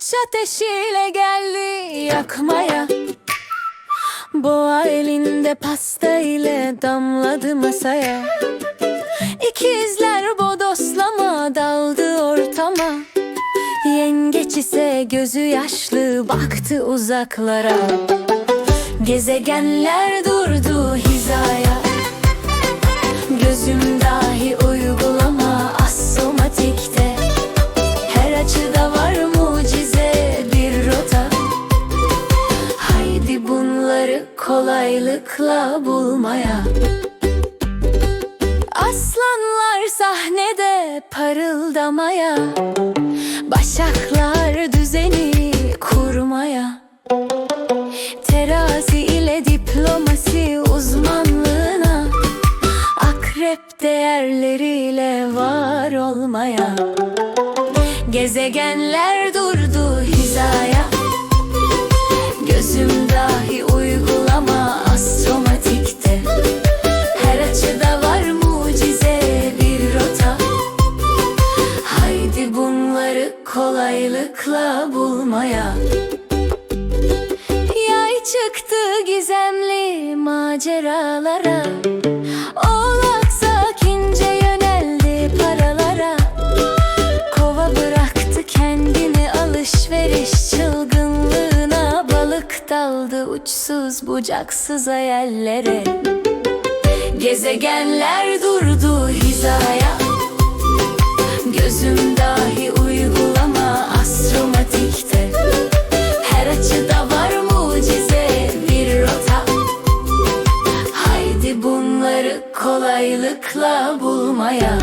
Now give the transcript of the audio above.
Aç ateşiyle geldi yakmaya. Boğa elinde pasta ile damladı masaya. İkizler bodoslama daldı ortama. Yengeç ise gözü yaşlı baktı uzaklara. Gezegenler durdu hizaya. Gözüm kolaylıkla bulmaya. Aslanlar sahnede parıldamaya. Başaklar düzeni kurmaya. Terazi ile diplomasi uzmanlığına. Akrep değerleriyle var olmaya. Gezegenler kolaylıkla bulmaya. Yay çıktı gizemli maceralara. Oğlak sakince yöneldi paralara. Kova bıraktı kendini alışveriş çılgınlığına. Balık daldı uçsuz bucaksız hayallere. Gezegenler durdu hizaya. Gözüm kolaylıkla bulmaya.